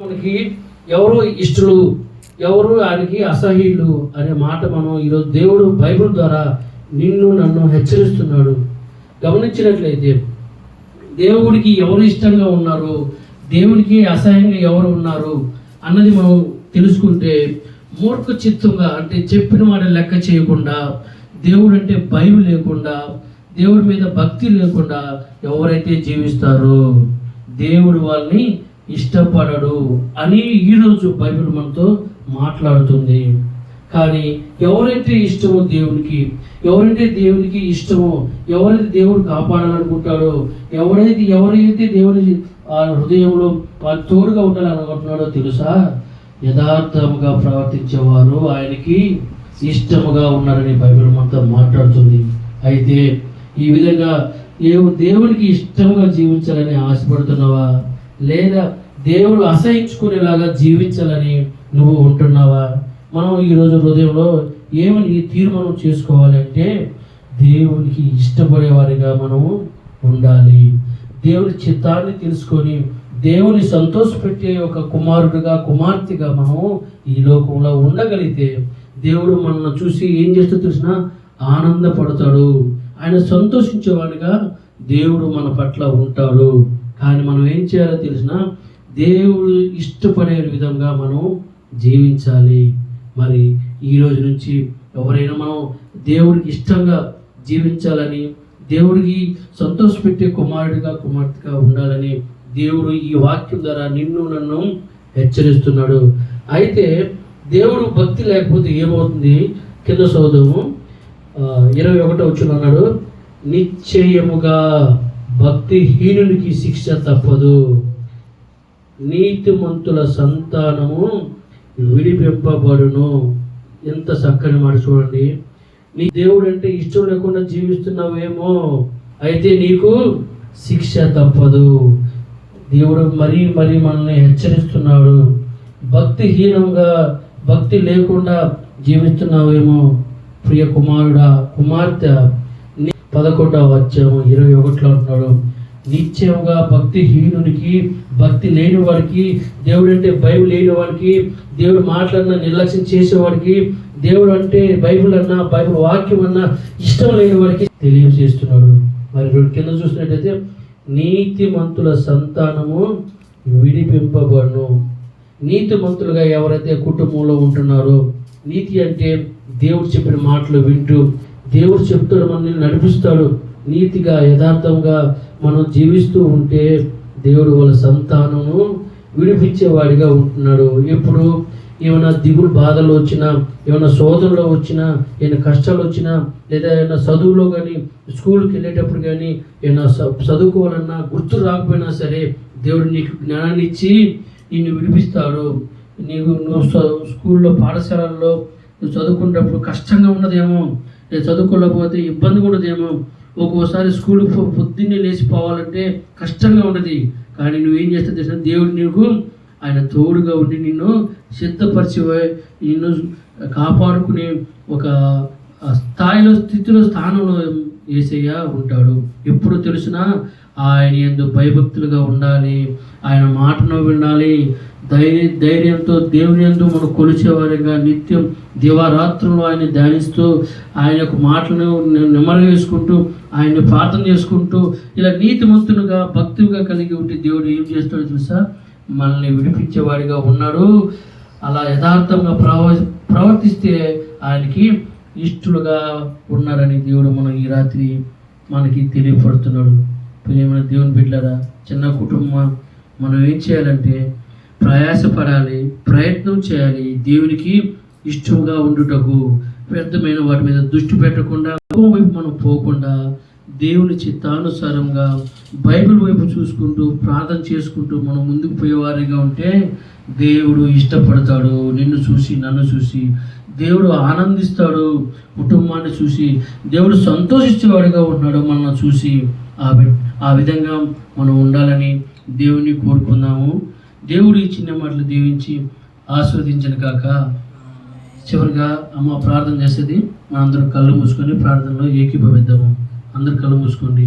మనకి ఎవరు ఇష్టలు ఎవరు ఆయనకి అసహ్యులు అనే మాట మనం ఈరోజు దేవుడు బైబిల్ ద్వారా నిన్ను నన్ను హెచ్చరిస్తున్నాడు. గమనించినట్లయితే దేవుడికి ఎవరు ఇష్టంగా ఉన్నారు దేవుడికి అసహ్యంగా ఎవరు ఉన్నారు అన్నది మనం తెలుసుకుంటే మూర్ఖ చిత్తంగా అంటే చెప్పిన మాట లెక్క చేయకుండా దేవుడు అంటే భయం లేకుండా దేవుడి మీద భక్తి లేకుండా ఎవరైతే జీవిస్తారో దేవుడు వాళ్ళని ఇష్టపడడు అని ఈరోజు బైబిల్ మనతో మాట్లాడుతుంది. కానీ ఎవరైతే ఇష్టమో దేవునికి ఎవరైతే దేవునికి ఇష్టమో ఎవరైతే దేవుడు కాపాడాలనుకుంటాడో ఎవరైతే ఎవరైతే దేవుని ఆ హృదయంలో వాళ్ళు తోడుగా ఉండాలనుకుంటున్నాడో తెలుసా? యథార్థముగా ప్రవర్తించేవారు ఆయనకి ఇష్టముగా ఉన్నారని బైబిల్ మనతో మాట్లాడుతుంది. అయితే ఈ విధంగా ఏవు దేవునికి ఇష్టంగా జీవించాలని ఆశపడుతున్నావా? లేదా దేవుడు అసహించుకునేలాగా జీవించాలని నువ్వు ఉంటున్నావా? మనం ఈరోజు హృదయంలో ఏమని తీర్మానం చేసుకోవాలంటే దేవునికి ఇష్టపడేవారిగా మనము ఉండాలి. దేవుని చిత్తాన్ని తెలుసుకొని దేవుని సంతోషపెట్టే ఒక కుమారుడిగా కుమార్తెగా మనము ఈ లోకంలో ఉండగలిగితే దేవుడు మనల్ని చూసి ఏం చేస్తూ తెలిసిన? ఆనందపడతాడు. ఆయన సంతోషించేవాడిగా దేవుడు మన పట్ల ఉంటాడు. కానీ మనం ఏం చేయాలో తెలిసిన దేవుడు ఇష్టపడే విధంగా మనం జీవించాలి. మరి ఈ రోజు నుంచి ఎవరైనా మనం దేవుడికి ఇష్టంగా జీవించాలని దేవుడికి సంతోషపెట్టే కుమారుడిగా కుమార్తెగా ఉండాలని దేవుడు ఈ వాక్యం ద్వారా నిన్ను నన్ను హెచ్చరిస్తున్నాడు. అయితే దేవుడు భక్తి లేకపోతే ఏమవుతుంది? కింద సోదము ఇరవై ఒకటో వచ్చిన అన్నాడు నిశ్చయముగా భక్తిహీనునికి శిక్ష తప్పదు. నీతిమంతుల సంతానము విడిపింపబడును. ఎంత చక్కని మాట చూడండి. నీ దేవుడు అంటే ఇష్టం లేకుండా జీవిస్తున్నావేమో. అయితే నీకు శిక్ష తప్పదు. దేవుడు మరీ మరీ మనల్ని హెచ్చరిస్తున్నాడు. భక్తిహీనంగా భక్తి లేకుండా జీవిస్తున్నావేమో. ప్రియ కుమారుడా కుమార్తె పదకొండవ అధ్యాయం ఇరవై ఒకటిలో అంటున్నాడు నిత్యముగా భక్తిహీనునికి భక్తి లేని వాడికి దేవుడు అంటే భయం లేని వాడికి దేవుడు మాట్లాడిన నిర్లక్ష్యం చేసేవాడికి దేవుడు అంటే బైబుల్ అన్నా బైబుల్ వాక్యం అన్నా ఇష్టం లేని వాడికి తెలియజేస్తున్నాడు. మరి రెండు కింద చూసినట్టయితే నీతిమంతుల సంతానము విడిపింపబడును. నీతిమంతులుగా ఎవరైతే కుటుంబంలో ఉంటున్నారో నీతి అంటే దేవుడు చెప్పిన మాటలు వింటూ దేవుడు చెప్తాడు మనల్ని నడిపిస్తాడు. నీతిగా యథార్థంగా మనం జీవిస్తూ ఉంటే దేవుడు వాళ్ళ సంతానము విడిపించేవాడిగా ఉంటున్నాడు. ఎప్పుడు ఏమైనా దిగులు బాధలు వచ్చినా ఏమైనా శోధనలు వచ్చినా ఏమైనా కష్టాలు వచ్చినా లేదా ఏమైనా చదువులో కానీ స్కూల్కి వెళ్ళేటప్పుడు కానీ ఏమైనా చదువుకోవాలన్నా గుర్తు రాకపోయినా సరే దేవుడు నీకు జ్ఞానాన్ని ఇచ్చి నిన్ను విడిపిస్తాడు. నీకు నువ్వు స్కూల్లో పాఠశాలల్లో నువ్వు చదువుకునేటప్పుడు కష్టంగా ఉన్నదేమో నేను చదువుకోలేకపోతే ఇబ్బందిగా ఉండదేమో ఒక్కోసారి స్కూల్కి పొద్దున్నే లేచిపోవాలంటే కష్టంగా ఉండదు కానీ నువ్వేం చేస్తే తెలిసిన దేవుడు నీకు ఆయన తోడుగా ఉండి నిన్ను సిద్ధపరిచి నిన్ను కాపాడుకునే ఒక స్థాయిలో స్థితిలో స్థానంలో ఏసయ్య ఉంటాడు. ఎప్పుడు తెలిసినా ఆయన ఎందు భయభక్తులుగా ఉండాలి. ఆయన మాటను వినాలి ధైర్య ధైర్యంతో దేవుని ఎందు మనం కొలిచేవారిగా నిత్యం దివారాత్రులు ఆయన ధ్యానిస్తూ ఆయన యొక్క మాటలను నెమ్మది వేసుకుంటూ ఆయన్ని ప్రార్థన చేసుకుంటూ ఇలా నీతిమంతునిగా భక్తిగా కలిగి ఉంటే దేవుడు ఏం చేస్తాడో తెలుసా? మనల్ని విడిపించేవాడిగా ఉన్నాడు. అలా యథార్థంగా ప్రవ ప్రవర్తిస్తే ఆయనకి ఇష్టలుగా ఉన్నారని దేవుడు మనం ఈ రాత్రి మనకి తెలియపడుతున్నాడు ప్రియమైన దేవుని బిడ్డరా చిన్న కుటుంబం మనం ఏం చేయాలంటే ప్రయాసపడాలి ప్రయత్నం చేయాలి. దేవునికి ఇష్టంగా ఉండుటకు వ్యర్థమైన వాటి మీద దృష్టి పెట్టకుండా వైపు మనం పోకుండా దేవుని చిత్తానుసారంగా బైబిల్ వైపు చూసుకుంటూ ప్రార్థన చేసుకుంటూ మనం ముందుకు పోయేవారిగా ఉంటే దేవుడు ఇష్టపడతాడు. నిన్ను చూసి నన్ను చూసి. దేవుడు ఆనందిస్తాడు. కుటుంబాన్ని చూసి. దేవుడు సంతోషించేవాడిగా ఉంటున్నాడు మనల్ని చూసి. ఆ వి- ఆ విధంగా మనం ఉండాలని దేవుని కోరుకుందాము. దేవుడు ఈ చిన్న మాటలు దీవించి ఆస్వాదించను కాక. చివరిగా అమ్మ ప్రార్థన చేసేది మనందరం కళ్ళు మూసుకొని ప్రార్థనలో ఏకీభవిద్దాము. అందరు కళ్ళు మూసుకోండి.